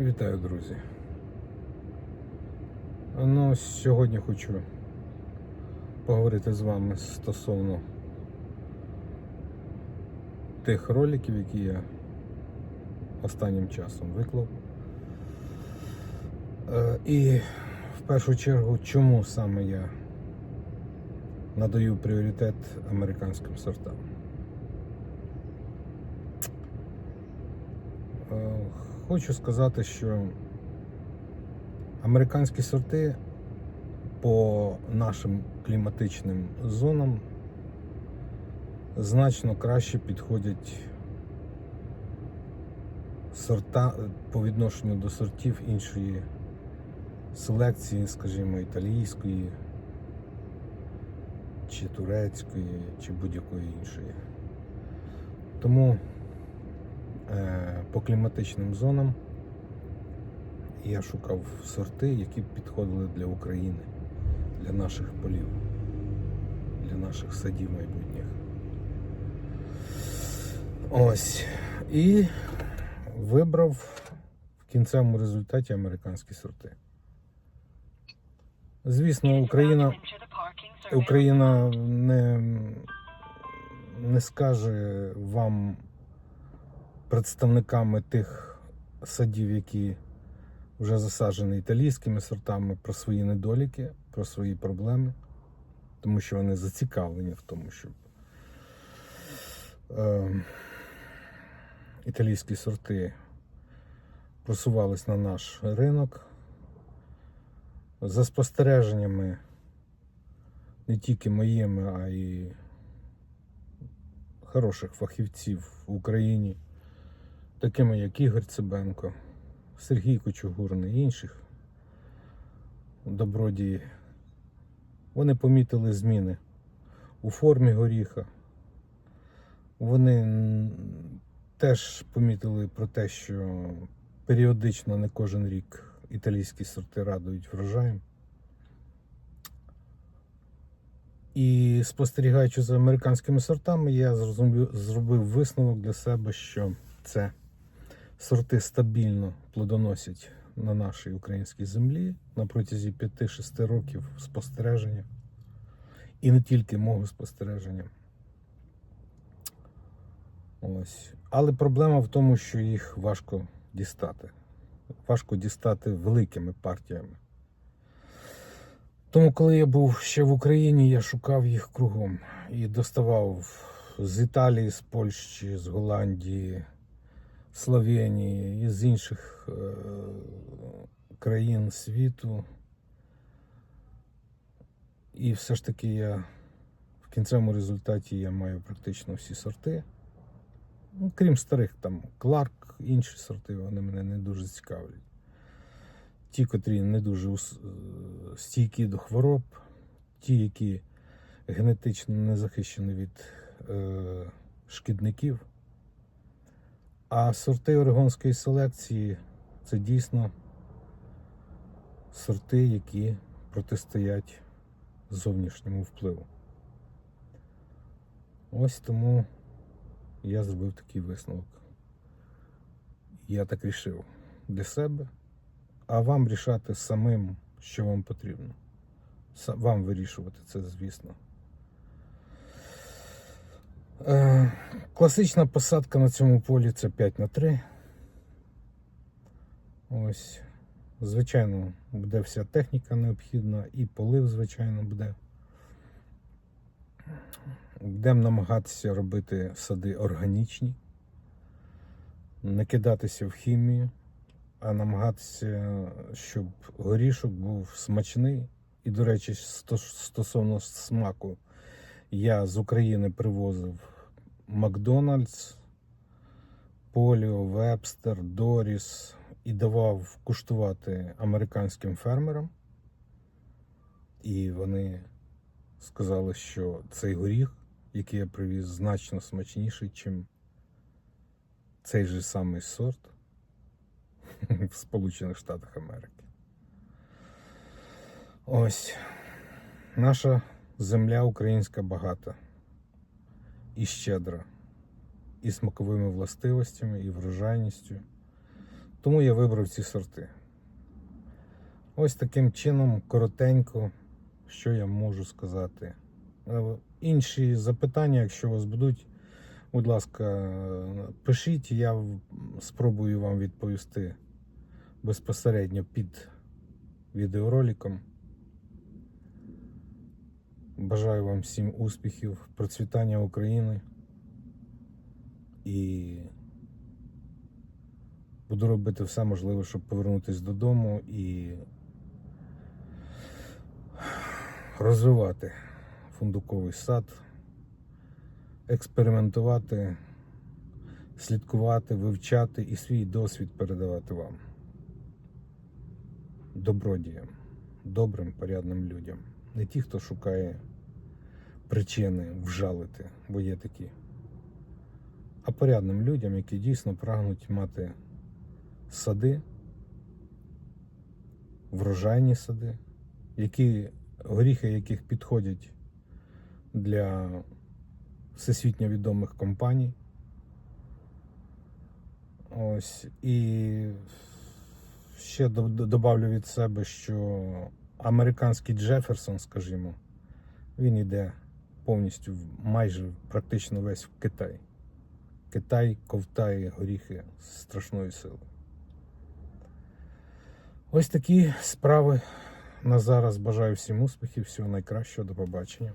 Вітаю, друзі. Ну, сьогодні хочу поговорити з вами стосовно тих роликів, які я останнім часом виклав. Е, І в першу чергу, чому саме я надаю пріоритет американським сортам. Хочу сказати, що американські сорти по нашим кліматичним зонам значно краще підходять сорта по відношенню до сортів іншої селекції, скажімо, італійської, чи турецької, чи будь-якої іншої. Тому по кліматичним зонам я шукав сорти, які б підходили для України, для наших полів, для наших садів майбутніх. Ось. І вибрав в кінцевому результаті американські сорти. Звісно, Україна, Україна не, не скаже вам представниками тих садів, які вже засаджені італійськими сортами, про свої недоліки, про свої проблеми, тому що вони зацікавлені в тому, щоб е, італійські сорти просувались на наш ринок. За спостереженнями не тільки моїми, а й хороших фахівців в Україні, такими як Ігор Цибенко, Сергій Кочугурний і інших добродії. Вони помітили зміни у формі горіха. Вони теж помітили про те, що періодично не кожен рік італійські сорти радують врожаєм. І спостерігаючи за американськими сортами, я зробив висновок для себе, що це сорти стабільно плодоносять на нашій українській землі на протязі 5-6 років спостереження. І не тільки мого спостереження. Ось. Але проблема в тому, що їх важко дістати. Важко дістати великими партіями. Тому, коли я був ще в Україні, я шукав їх кругом і доставав з Італії, з Польщі, з Голландії, Словенії і з інших е, країн світу. І все ж таки я в кінцевому результаті я маю практично всі сорти. Ну, крім старих, там Кларк, інші сорти, вони мене не дуже цікавлять. Ті, котрі не дуже е, стійкі до хвороб, ті, які генетично не захищені від е, шкідників. А сорти орегонської селекції це дійсно сорти, які протистоять зовнішньому впливу. Ось тому я зробив такий висновок. Я так рішив для себе, а вам рішати самим, що вам потрібно. Вам вирішувати це, звісно. Е, класична посадка на цьому полі це 5 на 3. Ось. Звичайно, буде вся техніка необхідна, і полив, звичайно, буде. Будемо намагатися робити сади органічні, не кидатися в хімію, а намагатися, щоб горішок був смачний. І, до речі, стосовно смаку, я з України привозив Макдональдс, Поліо, Вебстер, Доріс і давав куштувати американським фермерам. І вони сказали, що цей горіх, який я привіз, значно смачніший, ніж цей же самий сорт в Сполучених Штатах Америки. Ось наша земля українська багата і щедра, і смаковими властивостями, і врожайністю. Тому я вибрав ці сорти. Ось таким чином, коротенько, що я можу сказати. Е, Інші запитання, якщо у вас будуть, будь ласка, пишіть, я спробую вам відповісти безпосередньо під відеороликом. Бажаю вам всім успіхів, процвітання України і буду робити все можливе, щоб повернутися додому і розвивати фундуковий сад, експериментувати, слідкувати, вивчати і свій досвід передавати вам. Добродіям, добрим, порядним людям. Не ті, хто шукає причини вжалити, бо є такі, а порядним людям, які дійсно прагнуть мати сади, врожайні сади, які, горіхи яких підходять для всесвітньо відомих компаній. Ось і ще до- до- добавлю від себе, що американський Джеферсон, скажімо, він йде повністю майже практично весь в Китай. Китай ковтає горіхи з страшною силою. Ось такі справи на зараз. Бажаю всім успіхів, всього найкращого, до побачення.